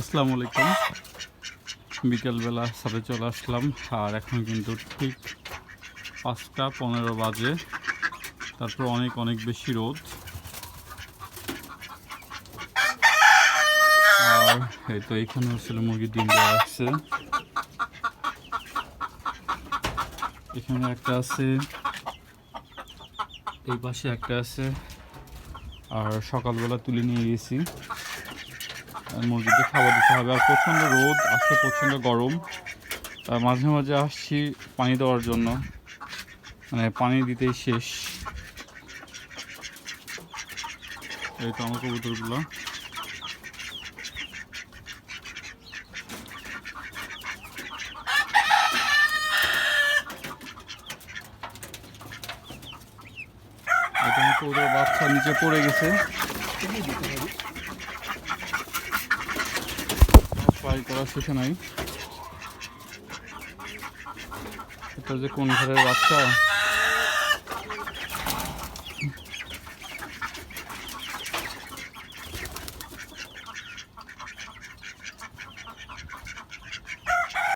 আসসালামু আলাইকুম। বিকেলবেলা সাথে চলে আসলাম, আর এখন কিন্তু ঠিক পাঁচটা পনেরো বাজে। তারপর অনেক অনেক বেশি রোদ। আর এই তো এখানে ছিল মুরগির ডিম দেওয়া আছে এখানে একটা আছে, এই পাশে একটা আছে। আর সকালবেলা তুলে নিয়ে গেছি। মুরগিতে খাবার দিতে হবে। আর প্রচণ্ড রোদ আসছে প্রচণ্ড গরম। মাঝে মাঝে আসছি পানি দেওয়ার জন্য। মানে পানি দিতেই শেষ। এই তো আমার কবুতরগুলো। বাচ্চা নিচে পড়ে গেছে। ট্রাই করার শেষে নাই। এটা যে কোন ঘরের বাচ্চা?